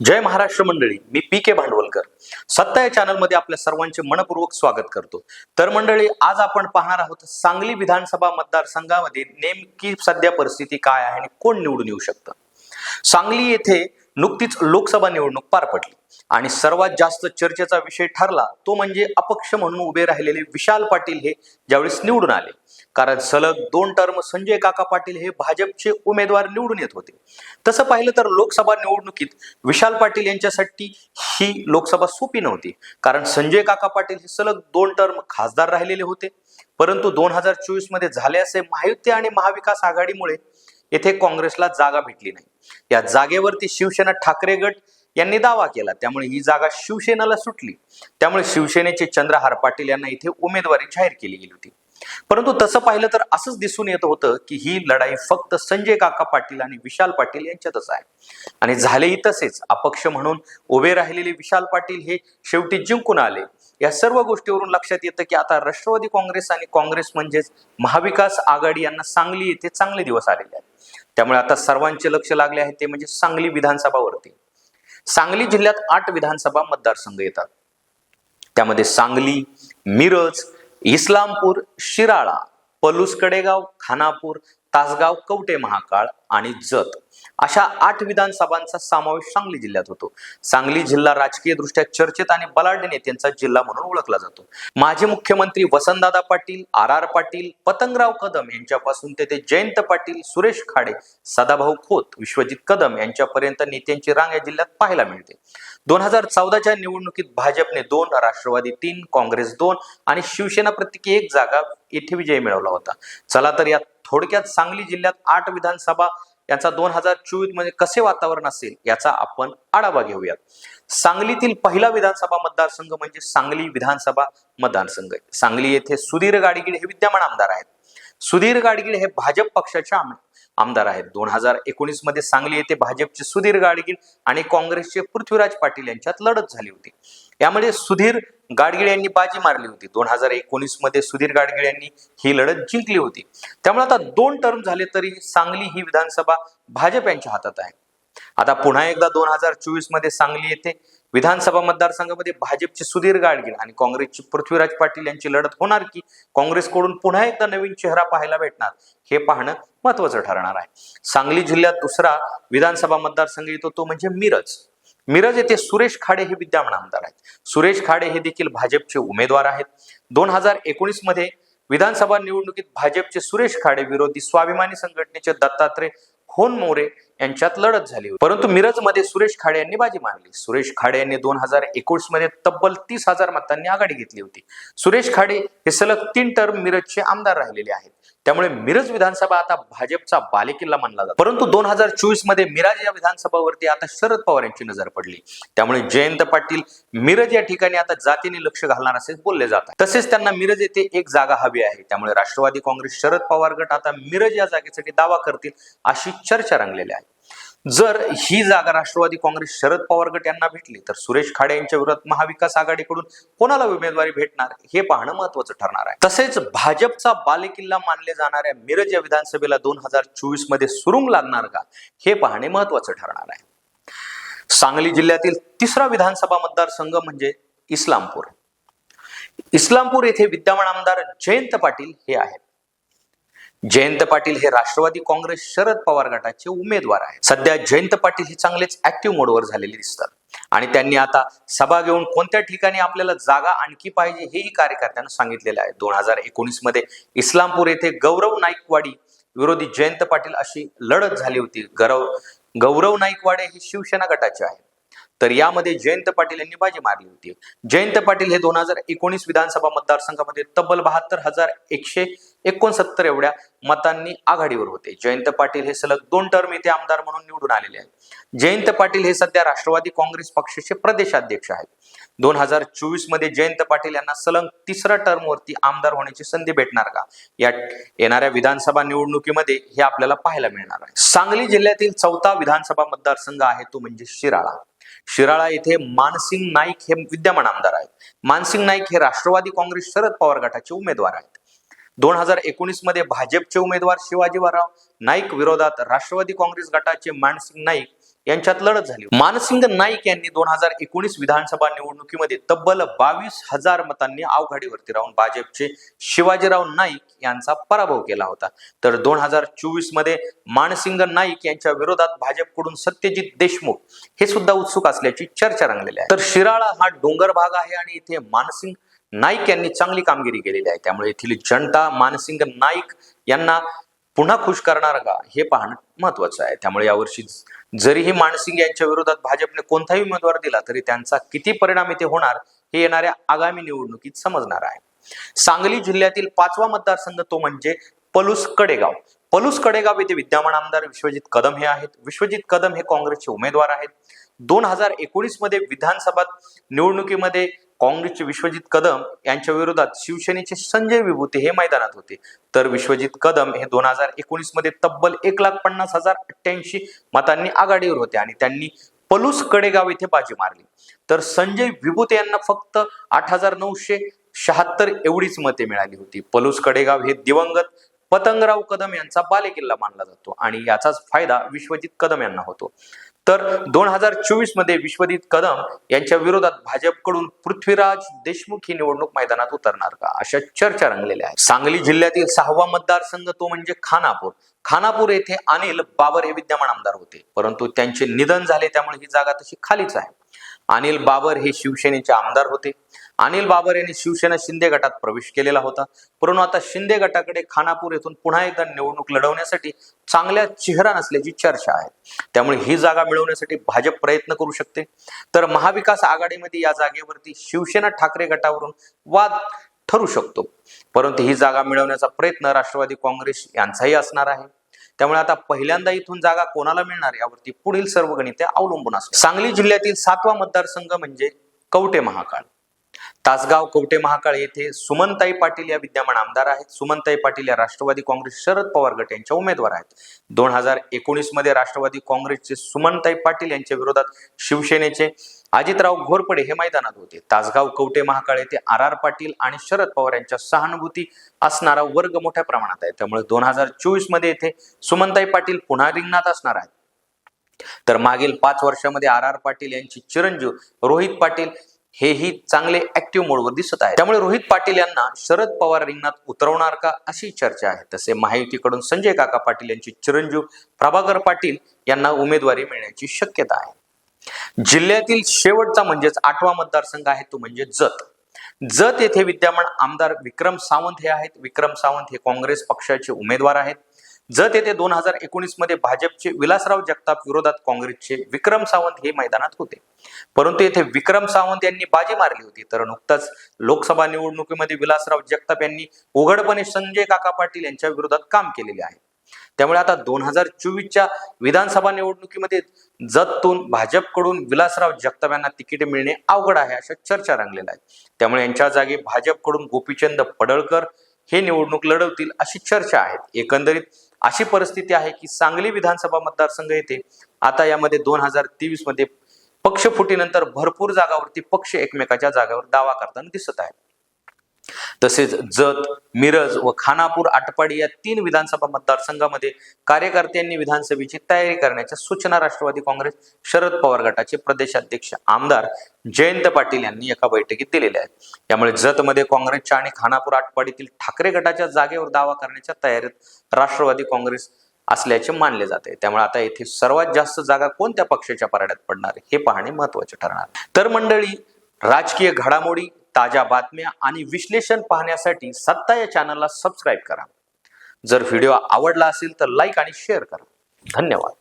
जय महाराष्ट्र मंडळी मी पी के भांडवलकर. सत्ता या चॅनलमध्ये आपल्या सर्वांचे मनपूर्वक स्वागत करतो. तर मंडळी आज आपण पाहणार आहोत सांगली विधानसभा मतदारसंघामध्ये नेमकी सध्या परिस्थिती काय आहे आणि कोण निवडून येऊ शकतं? सांगली येथे नुकतीच लोकसभा निवडणूक पार पडली. आणि सर्वात जास्त चर्चेचा विषय ठरला तो म्हणजे अपक्ष म्हणून उभे राहिलेले विशाल पाटील हे ज्यावेळेस निवडून आले. कारण सलग दोन टर्म संजय काका पाटील हे भाजपचे उमेदवार निवडून येत होते. तसं पाहिलं तर लोकसभा निवडणुकीत विशाल पाटील यांच्यासाठी ही लोकसभा सोपी नव्हती. कारण संजय काका पाटील हे सलग दोन टर्म खासदार राहिलेले होते. परंतु दोन हजार चोवीसमध्ये झाले असे महायुती आणि महाविकास आघाडीमुळे येथे काँग्रेसला जागा भेटली नाही. या जागेवरती शिवसेना ठाकरे गट यांनी दावा केला. त्यामुळे ही जागा शिवसेनेला सुटली. त्यामुळे शिवसेनेचे चंद्रहार पाटील यांना इथे उमेदवारी जाहीर केली गेली होती. परंतु तसं पाहिलं तर असंच दिसून येत होतं की ही लढाई फक्त संजय काका पाटील आणि विशाल पाटील यांच्यातच आहे. आणि झालेही तसेच. अपक्ष म्हणून उभे राहिलेले विशाल पाटील हे शेवटी जिंकून आले. या सर्व गोष्टीवरून लक्षात येतं की आता राष्ट्रवादी काँग्रेस आणि काँग्रेस म्हणजेच महाविकास आघाडी यांना सांगली येथे चांगले दिवस आलेले आहेत. त्यामुळे आता सर्वांचे लक्ष लागले आहे ते म्हणजे सांगली विधानसभावरती. सांगली जिल्ह्यात आठ विधानसभा मतदारसंघ येतात. त्यामध्ये सांगली मिरज इस्लामपूर शिराळा पलूस कडेगाव खानापूर तासगाव कवटे महाकाळ आणि जत अशा आठ विधानसभांचा समावेश सांगली जिल्ह्यात होतो. सांगली जिल्हा राजकीय दृष्ट्या चर्चेत आणि बलाढ्य नेत्यांचा जिल्हा म्हणून ओळखला जातो. माजी मुख्यमंत्री वसंतदादा पाटील आर आर पाटील पतंगराव कदम यांच्यापासून ते ते जयंत पाटील सुरेश खाडे सदाभाऊ खोत विश्वजित कदम यांच्यापर्यंत नेत्यांची रांग या जिल्ह्यात पाहायला मिळते. दोन हजार चौदाच्या निवडणुकीत भाजपने दोन राष्ट्रवादी तीन काँग्रेस दोन आणि शिवसेना प्रत्येकी एक जागा येथे विजय मिळवला होता. चला तर या थोडक्यात सांगली जिल्ह्यात आठ विधानसभा याचा दोन हजार चोवीसमध्ये कसे वातावरण असेल याचा आपण आढावा घेऊयात. सांगलीतील पहिला विधानसभा मतदारसंघ म्हणजे सांगली विधानसभा मतदारसंघ. सांगली येथे सुधीर गाडगीळ हे विद्यमान आमदार आहेत. सुधीर गाडगीळ हे भाजप पक्षाचे आमदार आहेत. दोन हजार एकोणीसमध्ये सांगली येथे भाजपचे सुधीर गाडगीळ आणि काँग्रेसचे पृथ्वीराज पाटील यांच्यात लढत झाली होती. यामध्ये सुधीर गाडगीळ यांनी बाजी मारली होती. दोन हजार एकोणीसमध्ये सुधीर गाडगीळ यांनी ही लढत जिंकली होती. त्यामुळे आता दोन टर्म झाले तरी सांगली ही विधानसभा भाजप यांच्या हातात आहे. आता पुन्हा एकदा दोन हजार चोवीसमध्ये सांगली येथे विधानसभा मतदारसंघामध्ये भाजपचे सुधीर गाडगीळ आणि काँग्रेसचे पृथ्वीराज पाटील यांची लढत होणार की काँग्रेसकडून पुन्हा एकदा नवीन चेहरा पाहायला भेटणार हे पाहणं महत्वाचं ठरणार आहे. सांगली जिल्ह्यात दुसरा विधानसभा मतदारसंघ येतो तो म्हणजे मिरज. मिरज येथे सुरेश खाडे हे विद्यमान आमदार आहेत. सुरेश खाडे हे देखील भाजपचे उमेदवार आहेत. दोन हजार एकोणीसमध्ये विधानसभा निवडणुकीत भाजपचे सुरेश खाडे विरोधी स्वाभिमानी संघटनेचे दत्तात्रय होन मोरे यांच्यात लढत झाली परंतु परंतु मिरजमध्ये सुरेश खाडे यांनी बाजी मारली. सुरेश खाडे यांनी दोन हजार एकोणीसमध्ये तब्बल तीस हजार मतांनी आघाडी घेतली होती. सुरेश खाडे हे सलग तीन टर्म मिरजचे आमदार राहिलेले आहेत. त्यामुळे मिरज विधानसभा आता भाजपचा बालेकिल्ला मानला जातो. परंतु दोन हजार चोवीसमध्ये मिराज या विधानसभावरती आता शरद पवार यांची नजर पडली. त्यामुळे जयंत पाटील मिरज या ठिकाणी आता जातीने लक्ष घालणार असे बोलले जातात तसेच त्यांना मिरज येथे एक जागा हवी आहे. त्यामुळे राष्ट्रवादी काँग्रेस शरद पवार गट आता मिरज या जागेसाठी दावा करतील अशी चर्चा रंगलेली आहे. जर ही जागा राष्ट्रवादी काँग्रेस शरद पवार गट यांना भेटली तर सुरेश खाडे यांच्या विरोधात महाविकास आघाडीकडून कोणाला उमेदवारी भेटणार? हे पाहणं महत्वाचं ठरणार आहे. तसेच भाजपचा बालेकिल्ला मानले जाणाऱ्या मिरज या विधानसभेला दोन हजार चोवीसमध्ये सुरुंग लागणार का? हे पाहणे महत्वाचं ठरणार आहे. सांगली जिल्ह्यातील तिसरा विधानसभा मतदारसंघ म्हणजे इस्लामपूर. इस्लामपूर येथे विद्यमान आमदार जयंत पाटील हे आहेत. जयंत पाटील हे राष्ट्रवादी काँग्रेस शरद पवार गटाचे उमेदवार आहेत. सध्या जयंत पाटील हे चांगलेच ऍक्टिव्ह मोडवर झालेले दिसतात. आणि त्यांनी आता सभा घेऊन कोणत्या ठिकाणी आपल्याला जागा आणखी पाहिजे हेही कार्यकर्त्यांना सांगितलेलं आहे. दोन हजार एकोणीसमध्ये इस्लामपूर येथे गौरव नाईकवाडी विरोधी जयंत पाटील अशी लढत झाली होती. गौरव गौरव नाईकवाडे हे शिवसेना गटाचे आहेत. तर यामध्ये जयंत पाटील यांनी बाजी मारली होती. जयंत पाटील हे दोन हजार एकोणीस विधानसभा मतदारसंघामध्ये तब्बल बहात्तर हजार एकशे एकोणसत्तर एवढ्या मतांनी आघाडीवर होते. जयंत पाटील हे सलग दोन टर्म येथे आमदार म्हणून निवडून आलेले आहेत. जयंत पाटील हे सध्या राष्ट्रवादी काँग्रेस पक्षाचे प्रदेशाध्यक्ष आहेत. दोन हजार चोवीसमध्ये जयंत पाटील यांना सलग तिसऱ्या टर्मवरती आमदार होण्याची संधी भेटणार का? या येणाऱ्या विधानसभा निवडणुकीमध्ये हे आपल्याला पाहायला मिळणार आहे. सांगली जिल्ह्यातील चौथा विधानसभा मतदारसंघ आहे तो म्हणजे शिराळा. शिराळा येथे मानसिंग नाईक हे विद्यमान आमदार आहेत. मानसिंग नाईक हे राष्ट्रवादी काँग्रेस शरद पवार गटाचे उमेदवार आहेत. दोन हजार एकोणीसमध्ये भाजपचे उमेदवार शिवाजीराव नाईक विरोधात राष्ट्रवादी काँग्रेस गटाचे मानसिंग नाईक यांच्यात लढत झाली. मानसिंग नाईक यांनी दोन हजार एकोणीस विधानसभा निवडणुकीमध्ये तब्बल बावीस हजार मतांनी आवघाडीवरती राहून भाजपचे शिवाजीराव नाईक यांचा पराभव केला होता. तर दोन हजार चोवीसमध्ये मानसिंग नाईक यांच्या विरोधात भाजपकडून सत्यजित देशमुख हे सुद्धा उत्सुक असल्याची चर्चा रंगलेली आहे. तर शिराळा हा डोंगर भाग आहे आणि इथे मानसिंग नाईक यांनी चांगली कामगिरी केलेली आहे. त्यामुळे येथील जनता मानसिंग नाईक यांना पुन्हा खुश करणार का हे पाहणं महत्वाचं आहे. त्यामुळे यावर्षी जरीही मानसिंग यांच्या विरोधात भाजपने कोणताही उमेदवार दिला तरी त्यांचा किती परिणाम इथे होणार हे येणाऱ्या आगामी निवडणुकीत समजणार आहे. सांगली जिल्ह्यातील पाचवा मतदारसंघ तो म्हणजे पलूस कडेगाव. पलूस कडेगाव येथे विद्यमान आमदार विश्वजित कदम हे आहेत. विश्वजित कदम हे काँग्रेसचे उमेदवार आहेत. दोन हजार एकोणीसमध्ये विधानसभा निवडणुकीमध्ये काँग्रेसचे विश्वजित कदम यांच्या विरोधात शिवसेनेचे संजय विभूते हे मैदानात होते. तर विश्वजित कदम हे दोन हजार एकोणीसमध्ये तब्बल एक लाख पन्नास हजार अठ्ठ्याऐंशी मतांनी आघाडीवर होते आणि त्यांनी पलूस कडेगाव येथे बाजी मारली. तर संजय विभूते यांना फक्त आठ हजार नऊशे शहात्तर एवढीच मते मिळाली होती. पलूस कडेगाव हे दिवंगत पतंगराव कदम यांचा बालेकिल्ला मानला जातो आणि याचाच फायदा विश्वजित कदम यांना होतो. तर दोन हजार चोवीसमध्ये विश्वजित कदम यांच्या विरोधात भाजपकडून पृथ्वीराज देशमुख ही निवडणूक मैदानात उतरणार का? अशा चर्चा रंगलेल्या आहेत. सांगली जिल्ह्यातील सहावा मतदारसंघ तो म्हणजे खानापूर. खानापूर येथे अनिल बाबर हे विद्यमान आमदार होते. परंतु त्यांचे निधन झाले त्यामुळे ही जागा तशी खालीच आहे. अनिल बाबर हे शिवसेनेचे आमदार होते. अनिल बाबर यांनी शिवसेना शिंदे गटात प्रवेश केलेला होता. परंतु आता शिंदे गटाकडे खानापूर येथून पुन्हा एकदा निवडणूक लढवण्यासाठी चांगल्या चेहरा नसल्याची चर्चा आहे. त्यामुळे ही जागा मिळवण्यासाठी भाजप प्रयत्न करू शकते. तर महाविकास आघाडीमध्ये या जागेवरती शिवसेना ठाकरे गटावरून वाद ठरू शकतो. परंतु ही जागा मिळवण्याचा प्रयत्न राष्ट्रवादी काँग्रेस यांचाही असणार आहे. त्यामुळे आता पहिल्यांदा इथून जागा कोणाला मिळणार यावरती पुढील सर्व गणिते अवलंबून असतात. सांगली जिल्ह्यातील सातवा मतदारसंघ म्हणजे कवटे महाकाळ तासगाव कवटे महाकाळ येथे सुमनताई पाटील या विद्यमान आमदार आहेत. सुमनताई पाटील या राष्ट्रवादी काँग्रेस शरद पवार गट यांच्या उमेदवार आहेत. दोन हजार एकोणीसमध्ये राष्ट्रवादी काँग्रेसचे सुमनताई पाटील यांच्या विरोधात शिवसेनेचे अजितराव घोरपडे हे मैदानात होते. तासगाव कवटे महाकाळ येथे आर आर पाटील आणि शरद पवार यांच्या सहानुभूती असणारा वर्ग मोठ्या प्रमाणात आहे. त्यामुळे दोन हजार चोवीसमध्ये येथे सुमनताई पाटील पुन्हा रिंगणात असणार आहेत. तर मागील पाच वर्षामध्ये आर आर पाटील यांची चिरंजीव रोहित पाटील हेही चांगले ऍक्टिव्ह मोडवर दिसत आहे त्यामुळे रोहित पाटील यांना शरद पवार रिंगणात उतरवणार का अशी चर्चा आहे. तसे महायुतीकडून संजय काका पाटील यांचे चिरंजीव प्रभाकर पाटील यांना उमेदवारी मिळण्याची शक्यता आहे. जिल्ह्यातील शेवटचा म्हणजेच आठवा मतदारसंघ आहे तो म्हणजे जत. जत येथे विद्यमान आमदार विक्रम सावंत हे आहेत. विक्रम सावंत हे काँग्रेस पक्षाचे उमेदवार आहेत. जत येथे दोन हजार एकोणीसमध्ये भाजपचे विलासराव जगताप विरोधात काँग्रेसचे विक्रम सावंत हे मैदानात होते. परंतु येथे विक्रम सावंत यांनी बाजी मारली होती. तर नुकताच लोकसभा निवडणुकीमध्ये विलासराव जगताप यांनी उघडपणे संजय काका पाटील यांच्या विरोधात काम केलेले आहे. त्यामुळे आता दोन हजार चोवीसच्या विधानसभा निवडणुकीमध्ये जततून भाजपकडून विलासराव जगताप यांना तिकीट मिळणे अवघड आहे अशा चर्चा रंगलेल्या आहेत. त्यामुळे यांच्या जागी भाजपकडून गोपीचंद पडळकर हे निवडणूक लढवतील अशी चर्चा आहे. एकंदरीत अशी परिस्थिती आहे की सांगली विधानसभा मतदारसंघ येथे आता यामध्ये दोन हजार तेवीसमध्ये पक्षफुटीनंतर भरपूर जागावरती पक्ष एकमेकाच्या जागावर दावा करताना दिसत आहे तसेच जत मिरज व खानापूर आटपाडी या तीन विधानसभा मतदारसंघामध्ये कार्यकर्त्यांनी विधानसभेची तयारी करण्याच्या सूचना राष्ट्रवादी काँग्रेस शरद पवार गटाचे प्रदेशाध्यक्ष आमदार जयंत पाटील यांनी एका बैठकीत दिलेल्या आहेत. त्यामुळे जतमध्ये काँग्रेसच्या आणि खानापूर आटपाडीतील ठाकरे गटाच्या जागेवर दावा करण्याच्या तयारीत राष्ट्रवादी काँग्रेस असल्याचे मानले जाते त्यामुळे आता येथे सर्वात जास्त जागा कोणत्या पक्षाच्या पारड्यात पडणार हे पाहणे महत्त्वाचे ठरणार तर मंडळी राजकीय घडामोडी ताज्या बातम्या आणि विश्लेषण पाहण्यासाठी सत्ता या चॅनलला सबस्क्राईब करा. जर व्हिडिओ आवडला असेल तर लाईक आणि शेअर करा. धन्यवाद.